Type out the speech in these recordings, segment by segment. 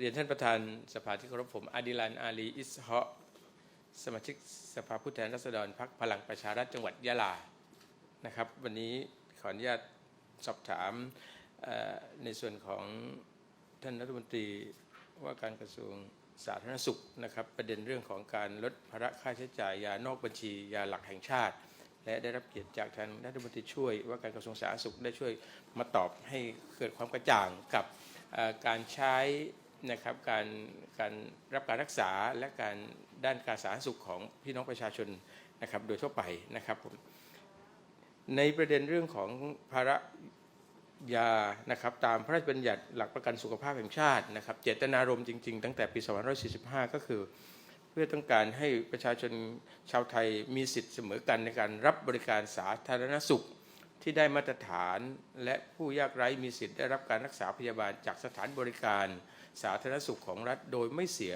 เรียนท่านประธานสภาที่เคารพผมอดิลันอาลีอิสฮะสมาชิกสภาผู้แทนราษฎรพรรคพลังประชารัฐจังหวัดยะลานะครับ วันนี้ขออนุญาตสอบถามในส่วนของท่านรัฐมนตรีว่าการกระทรวงสาธารณสุขนะครับ ประเด็นเรื่องของการลดภาระค่าใช้จ่ายยานอกบัญชียาหลักแห่งชาติ และได้รับเกียรติจากท่างรัฐมนตรีช่วย ว่าการกระทรวงสาธารณสุขได้ช่วยมาตอบให้เกิดความกระจ่างกับการใช้ นะครับการการรับการรักษาและการด้านการสาธารณสุขของพี่น้องประชาชนนะครับโดยทั่วไปนะครับผมในประเด็นเรื่องของภาระยานะครับตามพระราชบัญญัติหลักประกันสุขภาพแห่งชาตินะครับเจตนารมณ์จริง ๆ ตั้งแต่ปี2545 ก็คือ เพื่อต้องการให้ประชาชนชาวไทยมีสิทธิ์เสมอกันในการรับบริการสาธารณสุขที่ได้มาตรฐาน และผู้ยากไร้มีสิทธิ์ได้รับการรักษาพยาบาลจากสถานบริการ สาธารณสุขของรัฐ โดยไม่เสีย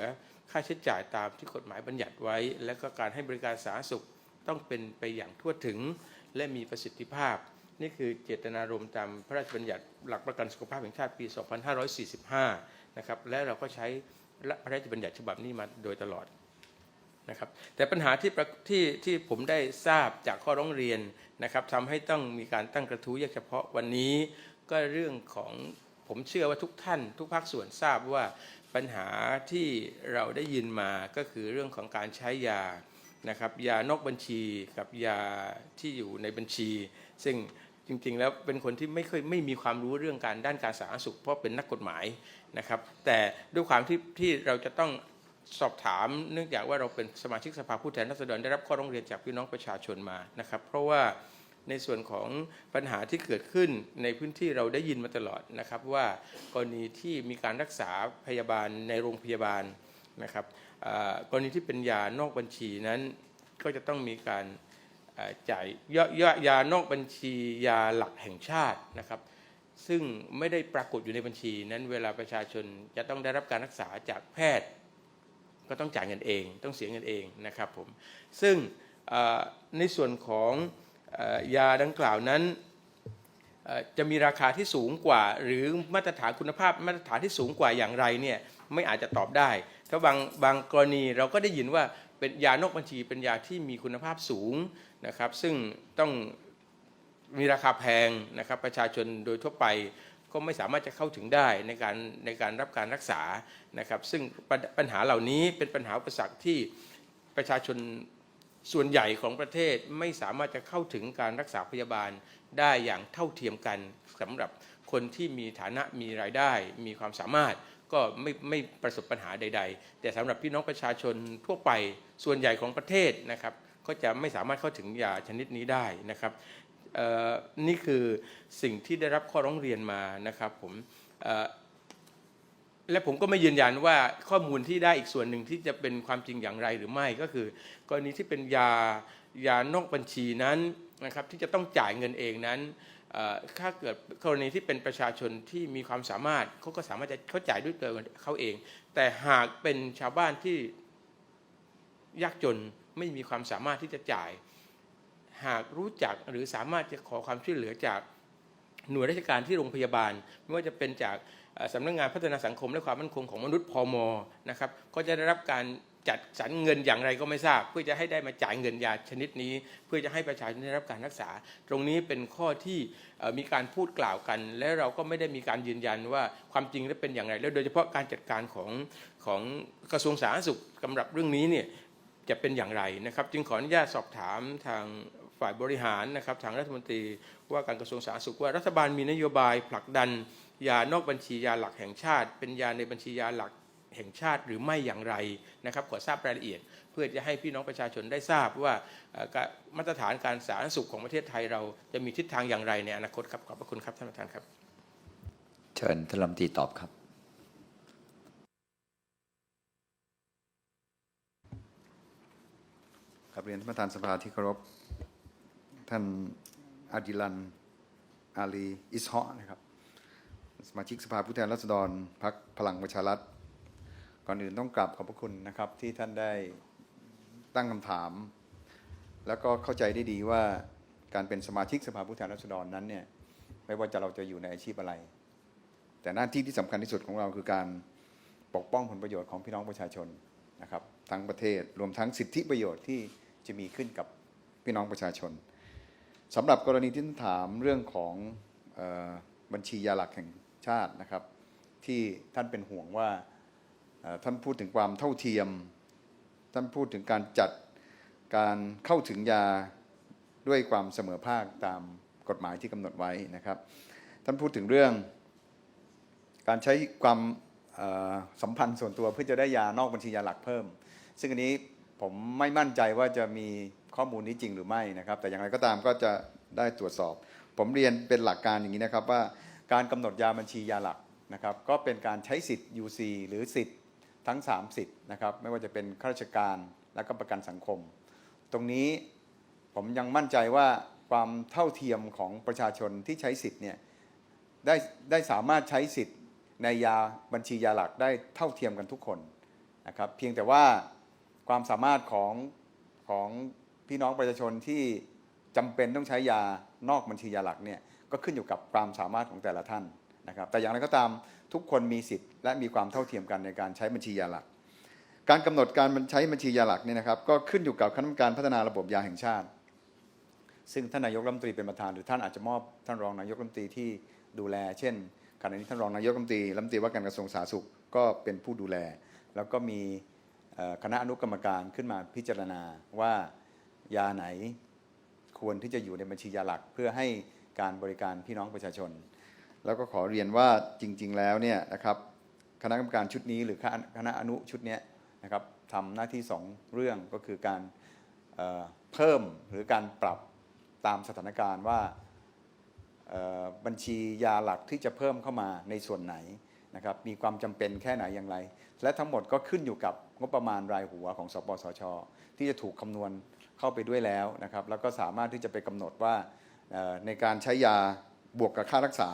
ค่าใช้จ่ายตามที่กฎหมายบัญญัติไว้ และก็การให้บริการสาธารณสุขต้องเป็นไปอย่างทั่วถึง และมีประสิทธิภาพ นี่คือเจตนารมณ์ตามพระราชบัญญัติหลักประกันสุขภาพแห่งชาติปี 2545 นะครับและเราก็ใช้พระราชบัญญัติฉบับนี้มาโดยตลอดนะครับแต่ปัญหาที่ที่ที่ผมได้ทราบจากข้อร้องเรียนนะครับทำให้ต้องมีการตั้งกระทู้แยกเฉพาะวันนี้ ก็เรื่องของ ผมเชื่อว่าทุกท่านทุกภาคส่วนทราบว่าปัญหาที่เราได้ยินมาก็คือเรื่องของการใช้ยานะครับยานอกบัญชีกับยาที่อยู่ในบัญชี ซึ่งจริงๆ แล้วเป็นคนที่ไม่เคยไม่มีความรู้เรื่องการด้านการสาธารณสุข เพราะเป็นนักกฎหมายนะครับ แต่ด้วยความที่ที่เราจะต้องสอบถามเนื่องจากว่าเราเป็นสมาชิกสภาผู้แทนราษฎรได้รับข้อร้องเรียนจากพี่น้องประชาชนมานะครับ เพราะว่า ในส่วนของปัญหาที่เกิดขึ้นในพื้นที่เราได้ยินมาตลอดนะครับ ว่ากรณีที่มีการรักษาพยาบาลในโรงพยาบาลนะครับกรณีที่เป็นยานอกบัญชีนั้น ก็จะต้องมีการจ่ายยยยานอกบัญชียาหลักแห่งชาตินะครับ ซึ่งไม่ได้ปรากฏอยู่ในบัญชีนั้นเวลาประชาชนจะต้องได้รับการรักษาจากแพทย์ ก็ต้องจ่ายเงินเอง ต้องเสียเงินเองนะครับผมซึ่งในส่วนของ ยาดังกล่าวนั้นจะมีราคาที่สูงกว่า หรือมาตรฐานคุณภาพมาตรฐานที่สูงกว่าอย่างไรเนี่ยไม่อาจจะตอบได้ถ้าบางบางกรณีเราก็ได้ยินว่าเป็นยานอกบัญชีเป็นยาที่มีคุณภาพสูงนะครับ ซึ่งต้องมีราคาแพงนะครับ ประชาชนโดยทั่วไปก็ไม่สามารถจะเข้าถึงได้ในการในการรับการรักษานะครับ ซึ่งปัญปัญหาเหล่านี้เป็นปัญหาอุปสรรคที่ประชาชน ส่วนใหญ่ของประเทศไม่สามารถจะเข้าถึงการรักษาพยาบาลได้อย่างเท่าเทียมกันสำหรับคนที่มีฐานะมีรายได้ มีความสามารถก็ไม่ไม่ประสบปัญหาใด ๆ แต่สำหรับพี่น้องประชาชนทั่วไปส่วนใหญ่ของประเทศนะครับก็จะไม่สามารถเข้าถึงยาชนิดนี้ได้นะครับนี่คือสิ่งที่ได้รับข้อร้องเรียนมานะครับผม และผมก็ไม่ยืนยันว่าข้อมูลที่ได้อีกส่วนหนึ่งที่จะเป็นความจริงอย่างไรหรือไม่ก็คือ กรณีที่เป็นยายานอกบัญชีนั้นนะครับที่จะต้องจ่ายเงินเองนั้นถ้าเกิดกรณีที่เป็นประชาชนที่มีความสามารถเขาก็สามารถจะเขาจ่ายด้วยตัวเขาเอง แต่หากเป็นชาวบ้านที่ยากจนไม่มีความสามารถที่จะจ่าย หากรู้จักหรือสามารถจะขอความช่วยเหลือจากหน่วยราชการที่โรงพยาบาล ไม่ว่าจะเป็นจาก สำนักงานพัฒนาสังคมและความมั่นคงของมนุษย์พมนะครับก็จะได้รับการจัดสรรเงินอย่างไรก็ไม่ทราบ เพื่อจะให้ได้มาจ่ายเงินยาชนิดนี้ เพื่อจะให้ประชาชนได้รับการรักษา ตรงนี้เป็นข้อที่มีการพูดกล่าวกัน และเราก็ไม่ได้มีการยืนยันว่าความจริงแล้วเป็นอย่างไร แล้วโดยเฉพาะการจัดการของของกระทรวงสาธารณสุขสำหรับเรื่องนี้เนี่ยจะเป็นอย่างไรนะครับ จึงขออนุญาตสอบถามทางฝ่ายบริหารนะครับทางรัฐมนตรีว่าการกระทรวงสาธารณสุขว่ารัฐบาลมีนโยบายผลักดัน ยานอกบัญชียาหลักแห่งชาติ เป็นยาในบัญชียาหลักแห่งชาติหรือไม่อย่างไรนะครับขอทราบรายละเอียด เพื่อจะให้พี่น้องประชาชนได้ทราบว่าเอ่อการมาตรฐานการสาธารณสุขของประเทศไทยเราจะมีทิศทางอย่างไรในอนาคตครับขอบพระคุณครับท่านประธานครับ เชิญท่านรัฐมนตรีตอบครับ ครับเรียนท่านประธานสภาที่เคารพท่านอาดิลันอาลีอิสฮอนะครับ สมาชิกสภาผู้แทนราษฎรพรรคพลังประชารัฐก่อนอื่นต้องกราบขอบพระคุณนะครับที่ท่านได้ตั้งคำถาม แล้วก็เข้าใจได้ดีว่าการเป็นสมาชิกสภาผู้แทนราษฎรนั้นเนี่ยไม่ว่าจะเราจะอยู่ในอาชีพอะไร แต่หน้าที่ที่สำคัญที่สุดของเราคือการปกป้องผลประโยชน์ของพี่น้องประชาชนนะครับทั้งประเทศรวมทั้งสิทธิประโยชน์ที่จะมีขึ้นกับพี่น้องประชาชนสำหรับกรณีที่ท่านถามเรื่องของออบัญชียาหลักแห่ง ชาตินะครับ ที่ท่านเป็นห่วงว่าท่านพูดถึงความเท่าเทียม ท่านพูดถึงการจัดการเข้าถึงยาด้วยความเสมอภาคตามกฎหมายที่กำหนดไว้นะครับ ท่านพูดถึงเรื่อง การใช้ความสัมพันธ์ส่วนตัวเพื่อจะได้ยานอกบัญชียาหลักเพิ่ม ซึ่งอันนี้ผมไม่มั่นใจว่าจะมีข้อมูลนี้จริงหรือไม่นะครับ แต่อย่างไรก็ตามก็จะได้ตรวจสอบ ผมเรียนเป็นหลักการอย่างนี้นะครับว่า การกำหนดยาบัญชียาหลักนะครับก็เป็นการใช้สิทธิ์ UC หรือสิทธิ์ทั้ง 3 สิทธิ์นะครับไม่ว่าจะเป็นข้าราชการและก็ประกันสังคม ตรงนี้ผมยังมั่นใจว่าความเท่าเทียมของประชาชนที่ใช้สิทธิ์เนี่ยได้ได้สามารถใช้สิทธิ์ในยาบัญชียาหลักได้เท่าเทียมกันทุกคนนะครับเพียงแต่ว่าความสามารถของของพี่น้องประชาชนที่จำเป็นต้องใช้ยานอกบัญชียาหลักเนี่ย ก็ขึ้นอยู่กับความสามารถของแต่ละท่านนะครับแต่อย่างไรก็ตามทุกคนมีสิทธิ์และมีความเท่าเทียมกันในการใช้บัญชียาหลัก การกำหนดการใช้บัญชียาหลักเนี่ยนะครับก็ขึ้นอยู่กับคณะกรรมการพัฒนาระบบยาแห่งชาติ ซึ่งท่านนายกรัฐมนตรีเป็นประธาน หรือท่านอาจจะมอบท่านรองนายกรัฐมนตรีที่ดูแล เช่นขณะนี้ท่านรองนายกรัฐมนตรีรัฐมนตรีว่าการกระทรวงสาธารณสุขก็เป็นผู้ดูแล แล้วก็มีคณะอนุกรรมการขึ้นมาพิจารณาว่ายาไหนควรที่จะอยู่ในบัญชียาหลักเพื่อให้ การบริการพี่น้องประชาชน แล้วก็ขอเรียนว่าจริง ๆ แล้วเนี่ยนะครับคณะกรรมการชุดนี้หรือคณะอนุชุดนี้นะครับทำหน้าที่สองเรื่องก็คือการเเพิ่มหรือการปรับตามสถานการณ์ว่าบัญชียาหลักที่จะเพิ่มเข้ามาในส่วนไหนนะครับมีความจำเป็นแค่ไหนอย่างไร และทั้งหมดก็ขึ้นอยู่กับงบประมาณรายหัวของสปสช ที่จะถูกคำนวณเข้าไปด้วยแล้วนะครับแล้วก็สามารถที่จะไปกำหนดว่า ในการใช้ยาบวกกับค่ารักษา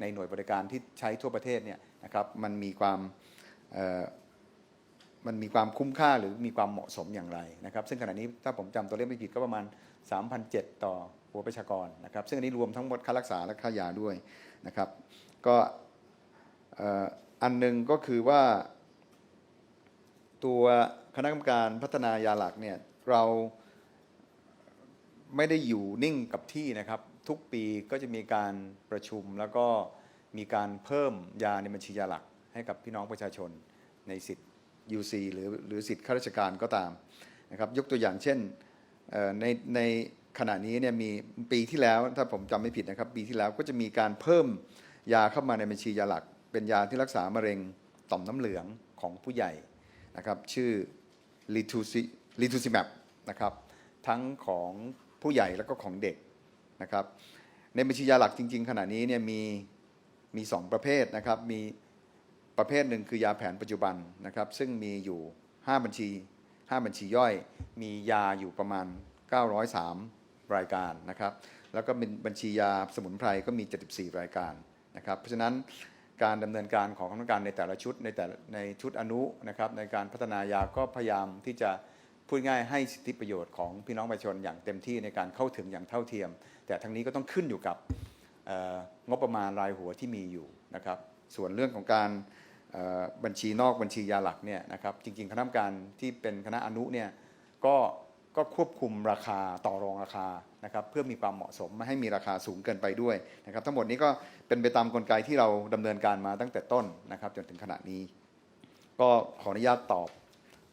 ในหน่วยบริการที่ใช้ทั่วประเทศเนี่ยนะครับมันมีความมันมีความคุ้มค่าหรือมีความเหมาะสมอย่างไรนะครับซึ่งขณะนี้ถ้าผมจำตัวเลขไม่ผิดก็ประมาณ 3,007 ต่อหัวประชากรนะครับซึ่งอันนี้รวมทั้งหมดค่ารักษาและค่ายาด้วยนะครับก็อันหนึ่งก็คือว่า ตัวคณะกรรมการพัฒนายาหลักเนี่ยเรา ไม่ได้อยู่นิ่งกับที่นะครับ ทุกปีก็จะมีการประชุมแล้วก็มีการเพิ่มยาในบัญชียาหลัก ให้กับพี่น้องประชาชนในสิทธิ์ UC หรือหรือสิทธิ์ข้าราชการก็ตามนะครับ ยกตัวอย่างเช่นในในขณะนี้เนี่ยมีปีที่แล้วถ้าผมจำไม่ผิดนะครับ ปีที่แล้วก็จะมีการเพิ่มยาเข้ามาในบัญชียาหลัก เป็นยาที่รักษามะเร็งต่อมน้ำเหลืองของผู้ใหญ่นะครับ ชื่อลิทูซิลิทูซิแมปนะครับทั้งของ ผู้ใหญ่แล้วก็ของเด็กนะครับในบัญชียาหลักจริง ๆ ขณะนี้เนี่ยมีมีสองประเภทนะครับ มีประเภทหนึ่งคือยาแผนปัจจุบันนะครับ ซึ่งมีอยู่ 5 บัญชี 5 บัญชีย่อย มียาอยู่ประมาณ 903 รายการนะครับ แล้วก็เป็นบัญชียาสมุนไพรก็มี 74 รายการนะครับ เพราะฉะนั้นการดำเนินการของคณะกรรมการในแต่ละชุดในแต่ในชุดอนุนะครับในการพัฒนายาก็พยายามที่จะ พูดง่ายให้สิทธิประโยชน์ของพี่น้องประชาชนอย่างเต็มที่ในการเข้าถึงอย่างเท่าเทียม แต่ทั้งนี้ก็ต้องขึ้นอยู่กับงบประมาณรายหัวที่มีอยู่นะครับ ส่วนเรื่องของการบัญชีนอกบัญชียาหลักเนี่ยนะครับจริง ๆ คณะกรรมการที่เป็นคณะอนุเนี่ยก็ก็ควบคุมราคาต่อรองราคานะครับเพื่อมีความเหมาะสมไม่ให้มีราคาสูงเกินไปด้วยนะครับทั้งหมดนี้ก็เป็นไปตามกลไกที่เราดำเนินการมาตั้งแต่ต้นนะครับจนถึงขณะนี้ ก็ขออนุญาตตอบ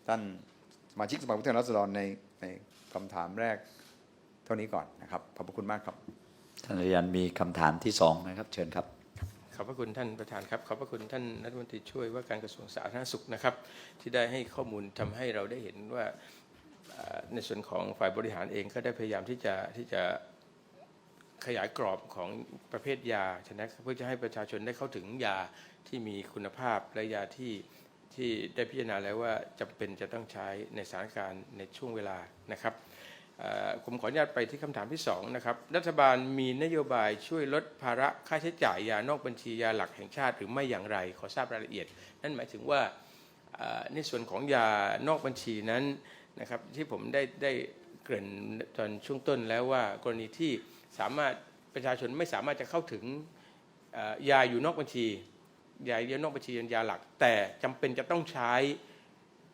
ท่าน สมาชิกสภาผู้แทนราษฎรในในคำถามแรกเท่านี้ก่อนนะครับ ขอบพระคุณมากครับ ท่านอาจารย์มีคำถามที่สองนะครับ เชิญครับ ขอบพระคุณท่านประธานครับขอบพระคุณท่านรัฐมนตรีช่วยว่าการกระทรวงสาธารณสุขนะครับ ที่ได้ให้ข้อมูลทำให้เราได้เห็นว่าเอ่อในส่วนของฝ่ายบริหารเองก็ได้พยายามที่จะที่จะ ขยายกรอบของประเภทยาชนะเพื่อจะให้ประชาชนได้เข้าถึงยาที่มีคุณภาพและยาที่ ที่ได้พิจารณาแล้วว่าจำเป็นจะต้องใช้ในสถานการณ์ในช่วงเวลานะครับผมขออนุญาตไปที่คำถามที่สองนะครับรัฐบาลมีนโยบายช่วยลดภาระค่าใช้จ่ายยานอกบัญชียาหลักแห่งชาติ หรือไม่อย่างไรขอทราบรายละเอียด นั่นหมายถึงว่าเอ่อในส่วนของยานอกบัญชีนั้นนะครับที่ผมได้ได้เกริ่นตอนช่วงต้นแล้วว่ากรณีที่สามารถประชาชนไม่สามารถจะเข้าถึงยาอยู่นอกบัญชี ยาเยียวนอกบัญชียาหลัก แต่จำเป็นจะต้องใช้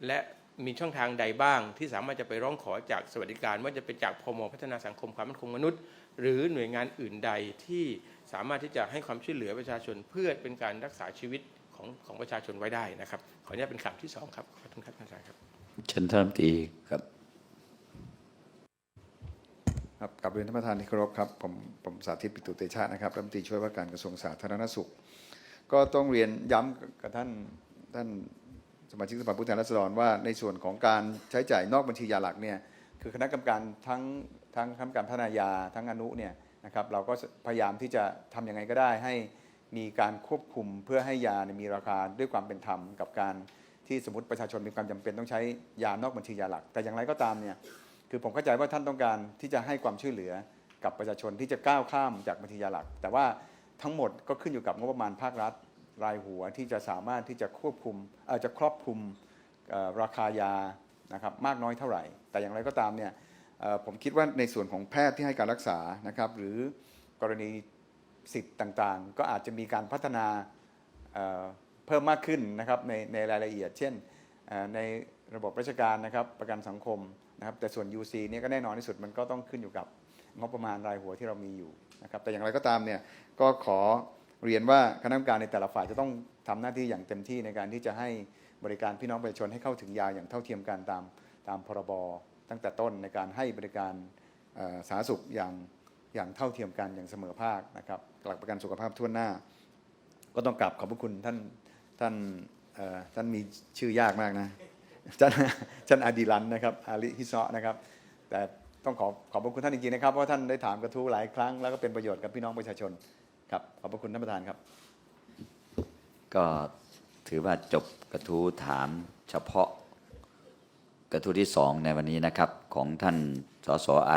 และมีช่องทางใดบ้าง ที่สามารถจะไปร้องขอจากสวัสดิการ ว่าจะเป็นจากพมพัฒนาสังคมความมั่นคงมนุษย์ หรือหน่วยงานอื่นใดที่สามารถที่จะให้ความช่วยเหลือประชาชนเพื่อเป็นการรักษาชีวิตของของประชาชนไว้ได้นะครับ ขออนุญาตเป็นคำที่สองครับขอบคุณครับท่านอาจารย์ครับเชิญท่านรัฐมนตรีครับครับกลับเรียนท่านประธานที่เคารพครับผมผมสาธิตปิตุเตชะนะครับรัฐมนตรีช่วยว่าการกระทรวงสาธารณสุข ก็ต้องเรียนย้ำกับท่านท่านสมาชิกสภาผู้แทนราษฎรว่าในส่วนของการใช้จ่ายนอกบัญชียาหลักเนี่ยคือคณะกรรมการทั้งทั้งคณะกรรมการพัฒนายาทั้งอนุเนี่ยนะครับเราก็พยายามที่จะทำยังไงก็ได้ให้มีการควบคุมเพื่อให้ยาเนี่ยมีราคาด้วยความเป็นธรรมกับการที่สมมติประชาชนมีความจำเป็นต้องใช้ยานอกบัญชียาหลัก แต่อย่างไรก็ตามเนี่ยคือผมเข้าใจว่าท่านต้องการที่จะให้ความช่วยเหลือกับประชาชนที่จะก้าวข้ามจากบัญชียาหลัก แต่ว่า ทั้งหมดก็ขึ้นอยู่กับงบประมาณภาครัฐรายหัวที่จะสามารถที่จะควบคุมอ่อจะครอบคลุมราคายานะครับมากน้อยเท่าไหร่ แต่อย่างไรก็ตามเนี่ยผมคิดว่าในส่วนของแพทย์ที่ให้การรักษานะครับ หรือกรณีสิทธิ์ต่างๆ ก็อาจจะมีการพัฒนาเพิ่มมากขึ้นนะครับในในรายละเอียด เช่นในระบบราชการนะครับประกันสังคม นะครับแต่ส่วน UC เนี่ยก็แน่นอนที่สุดมันก็ต้องขึ้นอยู่กับงบประมาณรายหัวที่เรามีอยู่นะครับแต่อย่างไรก็ตามเนี่ยก็ขอเรียนว่าคณะกรรมการในแต่ละฝ่ายจะต้องทำหน้าที่อย่างเต็มที่ในการที่จะให้บริการพี่น้องประชาชนให้เข้าถึงยาอย่างเท่าเทียมกันตามตามพรบตั้งแต่ต้นในการให้บริการสาธารณสุขอย่างอย่างเท่าเทียมกันอย่างเสมอภาคนะครับหลักประกันสุขภาพทั่วหน้า ก็ต้องกลับขอบพระคุณท่านท่านท่านมีชื่อยากมากนะ ท่านท่านอดีรันนะครับอาลิฮิซะนะครับ แต่ต้องขอขอบพระคุณท่านจริงๆนะครับเพราะท่านได้ถามกระทู้หลายครั้งแล้วก็เป็นประโยชน์กับพี่น้องประชาชนครับขอบพระคุณท่านประธานครับ ก็ถือว่าจบกระทู้ถามเฉพาะกระทู้ที่สองในวันนี้นะครับ ของท่านสสอา